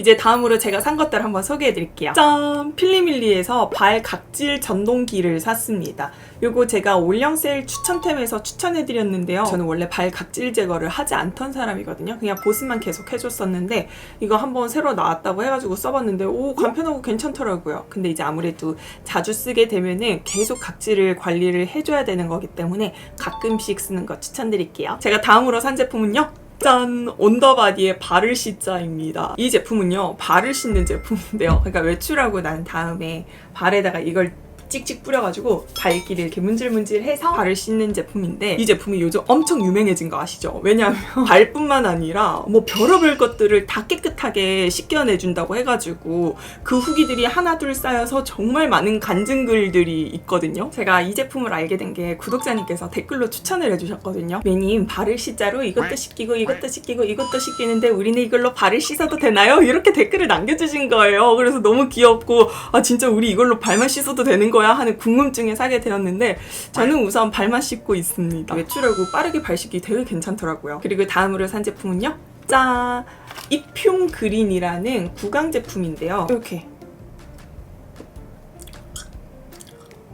이제 다음으로 제가 산 것들 한번 소개해 드릴게요. 짠! 필리밀리에서 발 각질 전동기를 샀습니다. 요거 제가 올영 세일 추천템에서 추천해 드렸는데요. 저는 원래 발 각질 제거를 하지 않던 사람이거든요. 그냥 보습만 계속 해줬었는데 이거 한번 새로 나왔다고 해가지고 써봤는데 오 간편하고 괜찮더라고요. 근데 이제 아무래도 자주 쓰게 되면은 계속 각질을 관리를 해줘야 되는 거기 때문에 가끔씩 쓰는 거 추천드릴게요. 제가 다음으로 산 제품은요. 짠! 온더바디의 발을 씻자입니다. 이 제품은요, 발을 씻는 제품인데요. 그러니까 외출하고 난 다음에 발에다가 이걸 찍찍 뿌려가지고 발길을 이렇게 문질문질해서 발을 씻는 제품인데 이 제품이 요즘 엄청 유명해진 거 아시죠? 왜냐하면 발뿐만 아니라 뭐 별의별 것들을 다 깨끗하게 씻겨내준다고 해가지고 그 후기들이 하나둘 쌓여서 정말 많은 간증글들이 있거든요. 제가 이 제품을 알게 된 게 구독자님께서 댓글로 추천을 해주셨거든요. 매님 발을 씻자로 이것도 씻기고 이것도 씻기고 이것도 씻기는데 우리는 이걸로 발을 씻어도 되나요? 이렇게 댓글을 남겨주신 거예요. 그래서 너무 귀엽고 아 진짜 우리 이걸로 발만 씻어도 되는 거야 하는 궁금증에 사게 되었는데 저는 우선 발만 씻고 있습니다. 외출하고 빠르게 발 씻기 되게 괜찮더라고요. 그리고 다음으로 산 제품은요. 짠! 이듐 그린이라는 구강 제품인데요. 이렇게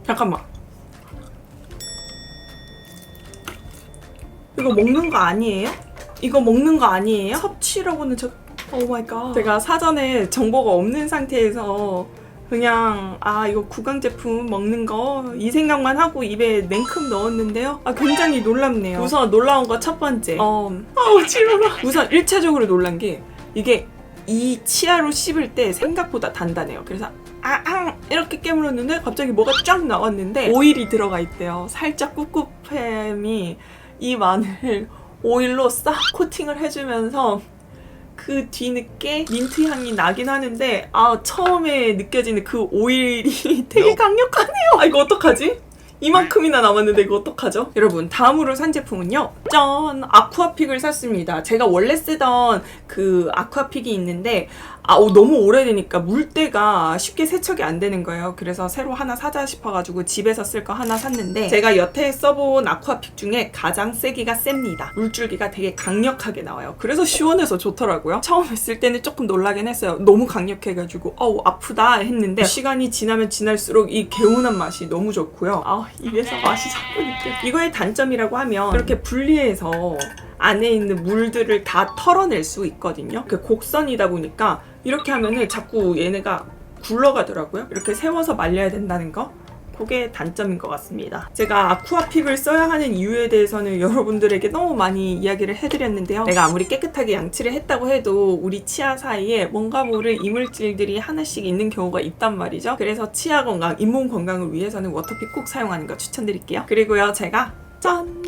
잠깐만. 이거 먹는 거 아니에요? 이거 먹는 거 아니에요? 섭취라고는 저 오 마이 갓. 제가 사전에 정보가 없는 상태에서 그냥 아 이거 구강 제품 먹는 거 이 생각만 하고 입에 냉큼 넣었는데요. 아 굉장히 놀랍네요. 우선 놀라운 거 첫 번째. 어, 아우 지루라. 우선 1차적으로 놀란 게 이게 이 치아로 씹을 때 생각보다 단단해요. 그래서 아앙 이렇게 깨물었는데 갑자기 뭐가 쫙 나왔는데 오일이 들어가 있대요. 살짝 꿉꿉함이 이 마늘 오일로 싹 코팅을 해주면서 그 뒤늦게 민트 향이 나긴 하는데 아 처음에 느껴지는 그 오일이 되게 강력하네요. 아 이거 어떡하지? 이만큼이나 남았는데 이거 어떡하죠? 여러분 다음으로 산 제품은요 짠 아쿠아픽을 샀습니다 제가 원래 쓰던 그 아쿠아픽이 있는데 아 어, 너무 오래되니까 물때가 쉽게 세척이 안 되는 거예요. 그래서 새로 하나 사자 싶어가지고 집에서 쓸 거 하나 샀는데 제가 여태 써본 아쿠아픽 중에 가장 세기가 셉니다. 물줄기가 되게 강력하게 나와요. 그래서 시원해서 좋더라고요. 처음에 쓸 때는 조금 놀라긴 했어요. 너무 강력해가지고 어우 아프다 했는데 시간이 지나면 지날수록 이 개운한 맛이 너무 좋고요. 아 입에서 맛이 자꾸 느껴 이거의 단점이라고 하면 이렇게 분리해서 안에 있는 물들을 다 털어낼 수 있거든요. 그 곡선이다 보니까 이렇게 하면은 자꾸 얘네가 굴러가더라고요. 이렇게 세워서 말려야 된다는 거. 그게 단점인 것 같습니다. 제가 아쿠아픽을 써야 하는 이유에 대해서는 여러분들에게 너무 많이 이야기를 해드렸는데요. 내가 아무리 깨끗하게 양치를 했다고 해도 우리 치아 사이에 뭔가 모를 이물질들이 하나씩 있는 경우가 있단 말이죠. 그래서 치아 건강, 잇몸 건강을 위해서는 워터픽 꼭 사용하는 거 추천드릴게요. 그리고요, 제가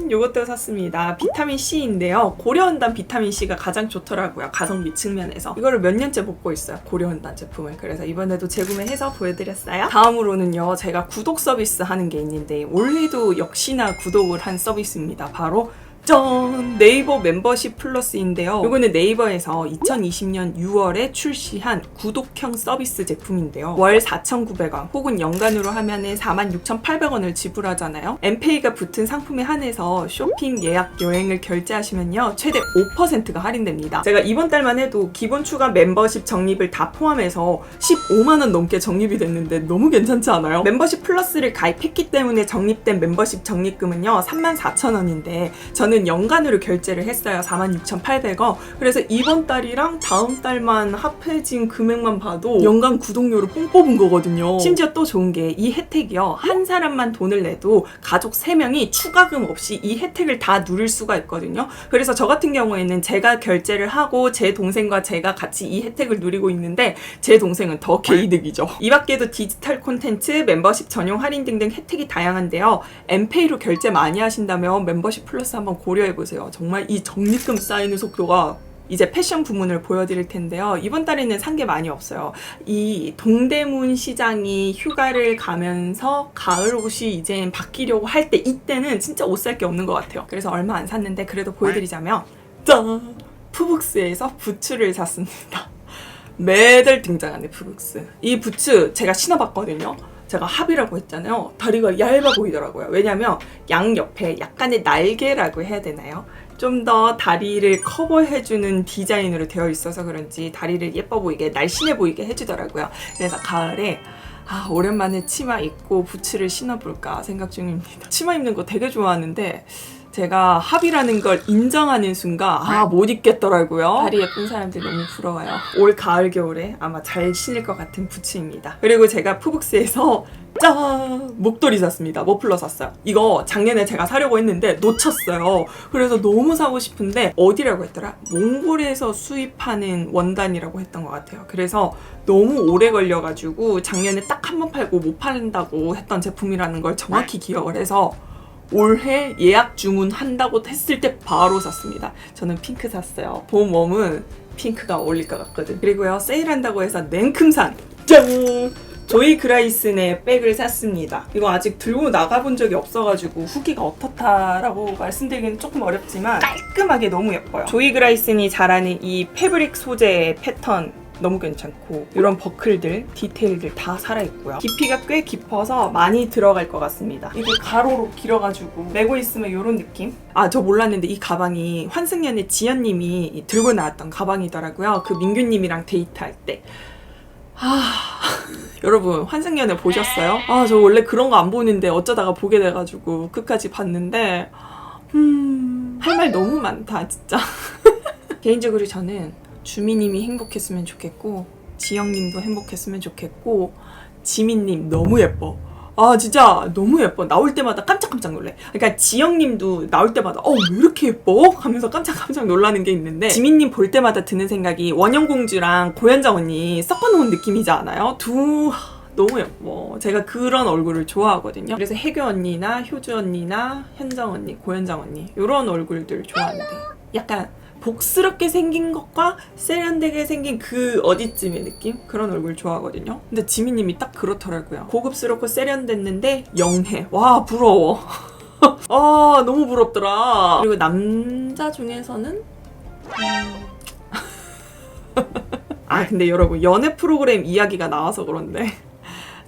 짠! 요것도 샀습니다. 비타민 C인데요. 고려은단 비타민 C가 가장 좋더라고요. 가성비 측면에서. 이거를 몇 년째 먹고 있어요. 고려은단 제품을. 그래서 이번에도 재구매해서 보여드렸어요. 다음으로는요. 제가 구독 서비스 하는 게 있는데 올해도 역시나 구독을 한 서비스입니다. 바로 짠! 네이버 멤버십 플러스인데요. 이거는 네이버에서 2020년 6월에 출시한 구독형 서비스 제품인데요. 월 4,900원 혹은 연간으로 하면은 46,800원을 지불하잖아요. 엠페이가 붙은 상품에 한해서 쇼핑, 예약, 여행을 결제하시면요. 최대 5%가 할인됩니다. 제가 이번 달만 해도 기본 추가 멤버십 적립을 다 포함해서 15만원 넘게 적립이 됐는데 너무 괜찮지 않아요? 멤버십 플러스를 가입했기 때문에 적립된 멤버십 적립금은요. 34,000원인데 저는 연간으로 결제를 했어요. 46,800원. 그래서 이번 달이랑 다음 달만 합해진 금액만 봐도 연간 구독료를 뽕 뽑은 거거든요. 심지어 또 좋은 게 이 혜택이요. 한 사람만 돈을 내도 가족 3명이 추가금 없이 이 혜택을 다 누릴 수가 있거든요. 그래서 저 같은 경우에는 제가 결제를 하고 제 동생과 제가 같이 이 혜택을 누리고 있는데 제 동생은 더 개이득이죠. 이 밖에도 디지털 콘텐츠, 멤버십 전용 할인 등등 혜택이 다양한데요. 엠페이로 결제 많이 하신다면 멤버십 플러스 한번 고려해 보세요. 정말 이 적립금 쌓이는 속도가 이제 패션 부문을 보여드릴 텐데요. 이번 달에는 산 게 많이 없어요. 이 동대문 시장이 휴가를 가면서 가을 옷이 이제 바뀌려고 할 때 이때는 진짜 옷 살 게 없는 것 같아요. 그래서 얼마 안 샀는데 그래도 보여드리자면 짠! 푸북스에서 부츠를 샀습니다. 매달 등장하는 푸북스. 이 부츠 제가 신어봤거든요. 제가 합이라고 했잖아요. 다리가 얇아 보이더라고요. 왜냐면 양 옆에 약간의 날개라고 해야 되나요? 좀 더 다리를 커버해주는 디자인으로 되어 있어서 그런지 다리를 예뻐 보이게 날씬해 보이게 해주더라고요. 그래서 가을에 아, 오랜만에 치마 입고 부츠를 신어볼까 생각 중입니다. 치마 입는 거 되게 좋아하는데 제가 합이라는 걸 인정하는 순간 아 못 입겠더라고요. 다리 예쁜 사람들 너무 부러워요. 올 가을 겨울에 아마 잘 신을 것 같은 부츠입니다. 그리고 제가 푸북스에서 짠 목도리 샀습니다. 머플러 샀어요. 이거 작년에 제가 사려고 했는데 놓쳤어요. 그래서 너무 사고 싶은데 어디라고 했더라? 몽골에서 수입하는 원단이라고 했던 것 같아요. 그래서 너무 오래 걸려가지고 작년에 딱 한 번 팔고 못 팔린다고 했던 제품이라는 걸 정확히 기억을 해서 올해 예약 주문한다고 했을 때 바로 샀습니다. 저는 핑크 샀어요. 봄 웜은 핑크가 어울릴 것 같거든. 그리고요, 세일한다고 해서 냉큼 산! 짠! 조이 그라이슨의 백을 샀습니다. 이거 아직 들고 나가본 적이 없어가지고 후기가 어떻다라고 말씀드리기는 조금 어렵지만 깔끔하게 너무 예뻐요. 조이 그라이슨이 잘하는 이 패브릭 소재의 패턴 너무 괜찮고 이런 버클들, 디테일들 다 살아있고요. 깊이가 꽤 깊어서 많이 들어갈 것 같습니다. 이게 가로로 길어가지고 메고 있으면 이런 느낌? 아 저 몰랐는데 이 가방이 환승연의 지연님이 들고 나왔던 가방이더라고요. 그 민규님이랑 데이트할 때. 아 여러분 환승연애 보셨어요? 아 저 원래 그런 거 안 보는데 어쩌다가 보게 돼가지고 끝까지 봤는데 음 할 말 너무 많다 진짜. 개인적으로 저는 주미님이 행복했으면 좋겠고 지영님도 행복했으면 좋겠고 지민님 너무 예뻐. 아 진짜 너무 예뻐. 나올 때마다 깜짝깜짝 놀래. 그러니까 지영님도 나올 때마다 어 왜 이렇게 예뻐? 하면서 깜짝깜짝 놀라는 게 있는데 지민님 볼 때마다 드는 생각이 원영공주랑 고현정 언니 섞어놓은 느낌이지 않아요? 두 너무 예뻐. 제가 그런 얼굴을 좋아하거든요. 그래서 혜교 언니나 효주 언니나 현정 언니, 고현정 언니 이런 얼굴들 좋아하는데 약간 복스럽게 생긴 것과 세련되게 생긴 그 어디쯤의 느낌? 그런 얼굴 좋아하거든요. 근데 지민님이 딱 그렇더라고요. 고급스럽고 세련됐는데 영해. 와 부러워. 아 너무 부럽더라. 그리고 남자 중에서는 음. 아 근데 여러분 연애 프로그램 이야기가 나와서 그런데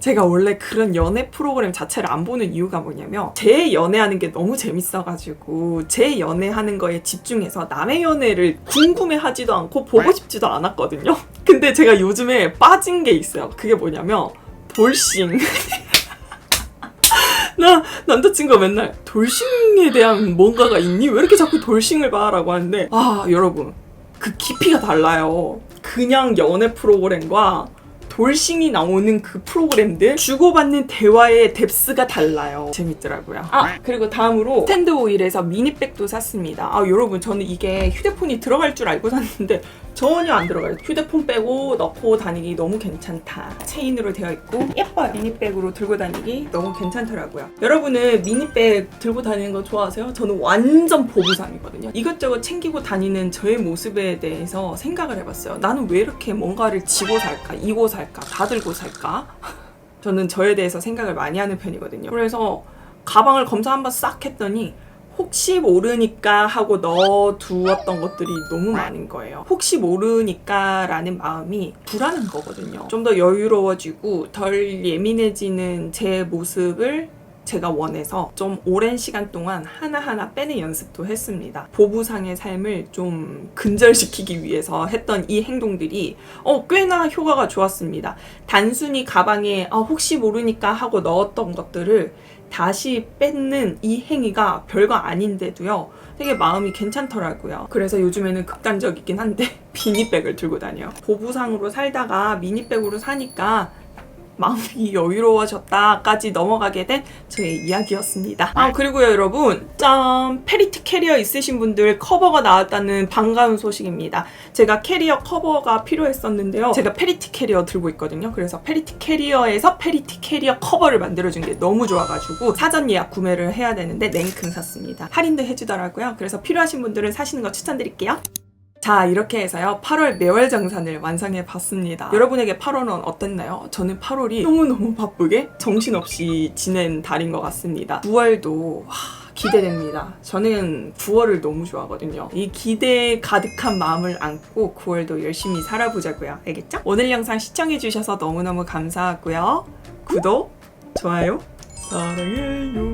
제가 원래 그런 연애 프로그램 자체를 안 보는 이유가 뭐냐면 제 연애하는 게 너무 재밌어가지고 제 연애하는 거에 집중해서 남의 연애를 궁금해하지도 않고 보고 싶지도 않았거든요. 근데 제가 요즘에 빠진 게 있어요. 그게 뭐냐면 돌싱. 나 남자친구가 맨날 돌싱에 대한 뭔가가 있니? 왜 이렇게 자꾸 돌싱을 봐? 라고 하는데 아 여러분 그 깊이가 달라요. 그냥 연애 프로그램과 돌싱이 나오는 그 프로그램들 주고받는 대화의 뎁스가 달라요. 재밌더라고요. 아 그리고 다음으로 스탠드 오일에서 미니백도 샀습니다. 아 여러분 저는 이게 휴대폰이 들어갈 줄 알고 샀는데 전혀 안 들어가요. 휴대폰 빼고 넣고 다니기 너무 괜찮다. 체인으로 되어 있고 예뻐요. 미니백으로 들고 다니기 너무 괜찮더라고요. 여러분은 미니백 들고 다니는 거 좋아하세요? 저는 완전 보부상이거든요. 이것저것 챙기고 다니는 저의 모습에 대해서 생각을 해봤어요. 나는 왜 이렇게 뭔가를 지고 살까? 이고 살까? 다 들고 살까? 저는 저에 대해서 생각을 많이 하는 편이거든요. 그래서 가방을 검사 한번 싹 했더니 혹시 모르니까 하고 넣어두었던 것들이 너무 많은 거예요. 혹시 모르니까 라는 마음이 불안한 거거든요. 좀 더 여유로워지고 덜 예민해지는 제 모습을 제가 원해서 좀 오랜 시간 동안 하나하나 빼는 연습도 했습니다. 보부상의 삶을 좀 근절시키기 위해서 했던 이 행동들이 어, 꽤나 효과가 좋았습니다. 단순히 가방에 아, 혹시 모르니까 하고 넣었던 것들을 다시 뺏는 이 행위가 별거 아닌데도요. 되게 마음이 괜찮더라고요. 그래서 요즘에는 극단적이긴 한데 미니백을 들고 다녀요. 보부상으로 살다가 미니백으로 사니까 마음이 여유로워졌다까지 넘어가게 된 저의 이야기였습니다. 아 그리고요 여러분 짠 페리티 캐리어 있으신 분들 커버가 나왔다는 반가운 소식입니다. 제가 캐리어 커버가 필요했었는데요. 제가 페리티 캐리어 들고 있거든요. 그래서 페리티 캐리어에서 페리티 캐리어 커버를 만들어준 게 너무 좋아가지고 사전 예약 구매를 해야 되는데 냉큼 샀습니다. 할인도 해주더라고요. 그래서 필요하신 분들은 사시는 거 추천드릴게요. 자, 이렇게 해서요. 8월 매월 정산을 완성해 봤습니다. 여러분에게 8월은 어땠나요? 저는 8월이 너무너무 바쁘게 정신없이 지낸 달인 것 같습니다. 9월도 기대됩니다. 저는 9월을 너무 좋아하거든요. 이 기대에 가득한 마음을 안고 9월도 열심히 살아보자고요. 알겠죠? 오늘 영상 시청해주셔서 너무너무 감사하고요. 구독, 좋아요, 사랑해요.